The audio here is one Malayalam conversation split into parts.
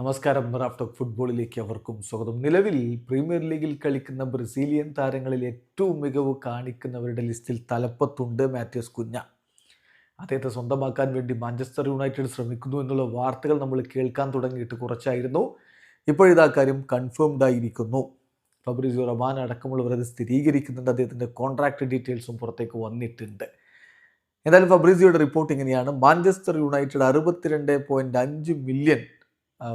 നമസ്കാരം. റാഫ്റ്റോക്ക് ഫുട്ബോളിലേക്ക് അവർക്കും സ്വാഗതം. നിലവിൽ പ്രീമിയർ ലീഗിൽ കളിക്കുന്ന ബ്രസീലിയൻ താരങ്ങളിൽ ഏറ്റവും മികവ് കാണിക്കുന്നവരുടെ ലിസ്റ്റിൽ തലപ്പത്തുണ്ട് മാത്യൂസ് കുഞ്ഞ. അദ്ദേഹത്തെ സ്വന്തമാക്കാൻ വേണ്ടി മാഞ്ചസ്റ്റർ യുണൈറ്റഡ് ശ്രമിക്കുന്നു എന്നുള്ള വാർത്തകൾ നമ്മൾ കേൾക്കാൻ തുടങ്ങിയിട്ട് കുറച്ചായിരുന്നു. ഇപ്പോഴിതാ കാര്യം കൺഫേംഡ് ആയിരിക്കുന്നു. ഫബ്രിസിയോ റമാൻ അടക്കമുള്ളവർ അത് സ്ഥിരീകരിക്കുന്നുണ്ട്. അദ്ദേഹത്തിന്റെ കോൺട്രാക്ട് ഡീറ്റെയിൽസും പുറത്തേക്ക് വന്നിട്ടുണ്ട്. എന്തായാലും ഫബ്രിസിയോയുടെ റിപ്പോർട്ട് ഇങ്ങനെയാണ്. മാഞ്ചസ്റ്റർ യുണൈറ്റഡ് അറുപത്തിരണ്ട് പോയിന്റ് അഞ്ച് മില്യൺ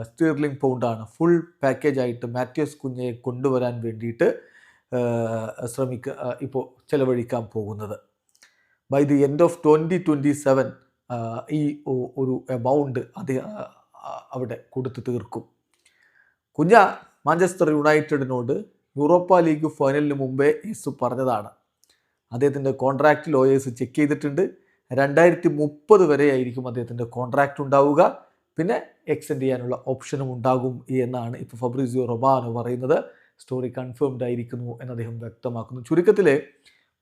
സ്റ്റീർലിംഗ് പൗണ്ടാണ് ഫുൾ പാക്കേജ് ആയിട്ട് മാത്യൂസ് കുഞ്ഞയെ കൊണ്ടുവരാൻ വേണ്ടിയിട്ട് ശ്രമിക്ക ഇപ്പോൾ ചിലവഴിക്കാൻ പോകുന്നത്. By the end of twenty twenty seven ഈ ഒരു എമൗണ്ട് അത് അവിടെ കൊടുത്തു തീർക്കും. കുഞ്ഞ മാഞ്ചസ്റ്റർ യുണൈറ്റഡിനോട് യൂറോപ്പ ലീഗ് ഫൈനലിന് മുമ്പേ യേസു പറഞ്ഞതാണ്. അദ്ദേഹത്തിന്റെ കോൺട്രാക്റ്റ് ലോയേഴ്സ് ചെക്ക് ചെയ്തിട്ടുണ്ട്. രണ്ടായിരത്തി മുപ്പത് വരെ ആയിരിക്കും അദ്ദേഹത്തിന്റെ കോൺട്രാക്റ്റ് ഉണ്ടാവുക. പിന്നെ എക്സ്റ്റെൻഡ് ചെയ്യാനുള്ള ഓപ്ഷനും ഉണ്ടാകും എന്നാണ് ഇപ്പോൾ ഫബ്രിസിയോ റൊബാനോ പറയുന്നത്. സ്റ്റോറി കൺഫേംഡ് ആയിരിക്കുന്നു എന്ന് അദ്ദേഹം വ്യക്തമാക്കുന്നു. ചുരുക്കത്തിൽ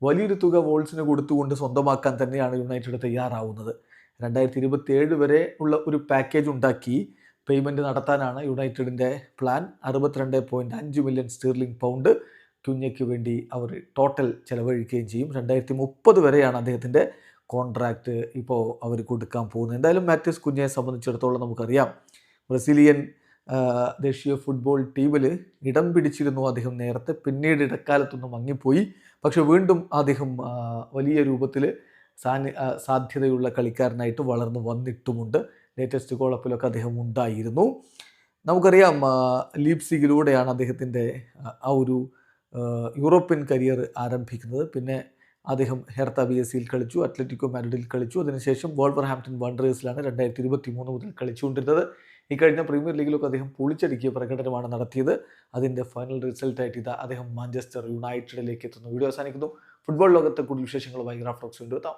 വലിയൊരു തുക വോൾസിന് കൊടുത്തുകൊണ്ട് സ്വന്തമാക്കാൻ തന്നെയാണ് യുണൈറ്റഡ് തയ്യാറാവുന്നത്. രണ്ടായിരത്തി ഇരുപത്തി ഏഴ് വരെ ഉള്ള ഒരു പാക്കേജ് ഉണ്ടാക്കി പേയ്മെന്റ് നടത്താനാണ് യുണൈറ്റഡിന്റെ പ്ലാൻ അറുപത്തിരണ്ട് പോയിന്റ് അഞ്ച് മില്യൺ സ്റ്റീർലിംഗ് പൗണ്ട് കുഞ്ഞയ്ക്ക് വേണ്ടി അവർ ടോട്ടൽ ചെലവഴിക്കുകയും ചെയ്യും. രണ്ടായിരത്തി മുപ്പത് വരെയാണ് അദ്ദേഹത്തിന്റെ കോൺട്രാക്റ്റ് ഇപ്പോൾ അവർ കൊടുക്കാൻ പോകുന്നത് എന്തായാലും മാത്യൂസ് കുഞ്ഞയെ സംബന്ധിച്ചിടത്തോളം നമുക്കറിയാം. ബ്രസീലിയൻ ദേശീയ ഫുട്ബോൾ ടീമിൽ ഇടം പിടിച്ചിരുന്നു അദ്ദേഹം നേരത്തെ. പിന്നീട് ഇടക്കാലത്തൊന്ന് മങ്ങിപ്പോയി. പക്ഷെ വീണ്ടും അദ്ദേഹം വലിയ രൂപത്തിൽ സാന്നി സാധ്യതയുള്ള കളിക്കാരനായിട്ട് വളർന്നു വന്നിട്ടുമുണ്ട്. ലേറ്റസ്റ്റ് കോളപ്പിലൊക്കെ അദ്ദേഹം ഉണ്ടായിരുന്നു. നമുക്കറിയാം ലീപ്സിഗിലൂടെയാണ് അദ്ദേഹത്തിന്റെ ആ ഒരു യൂറോപ്യൻ കരിയർ ആരംഭിക്കുന്നത്. പിന്നെ അദ്ദേഹം ഹെർത്ത ബി എസ് സിയിൽ കളിച്ചു അത്ലറ്റിക്കോ മാഡ്രിഡിൽ കളിച്ചു. അതിനുശേഷം വോൾവർ ഹാംപ്റ്റൺ വണ്ടേഴ്സിലാണ് രണ്ടായിരത്തി ഇരുപത്തി മൂന്ന് മുതൽ കളിച്ചുകൊണ്ടിരുന്നത് ഇക്കഴിഞ്ഞ കഴിഞ്ഞ പ്രീമിയർ ലീഗിലൊക്കെ അദ്ദേഹം പൊളിച്ചടുക്കിയ പ്രകടനമാണ് നടത്തിയത്. അതിന്റെ ഫൈനൽ റിസൾട്ടായിട്ട് ഇതാ അദ്ദേഹം മാഞ്ചസ്റ്റർ യുണൈറ്റഡിലേക്ക് എത്തുന്നു വീഡിയോ അവസാനിക്കുന്നു. ഫുട്ബോൾ ലോകത്തെ കൂടുതൽ വിശേഷങ്ങളുമായി ഗ്രാഫ്റ്റോക്സ് വീണ്ടും എത്താം.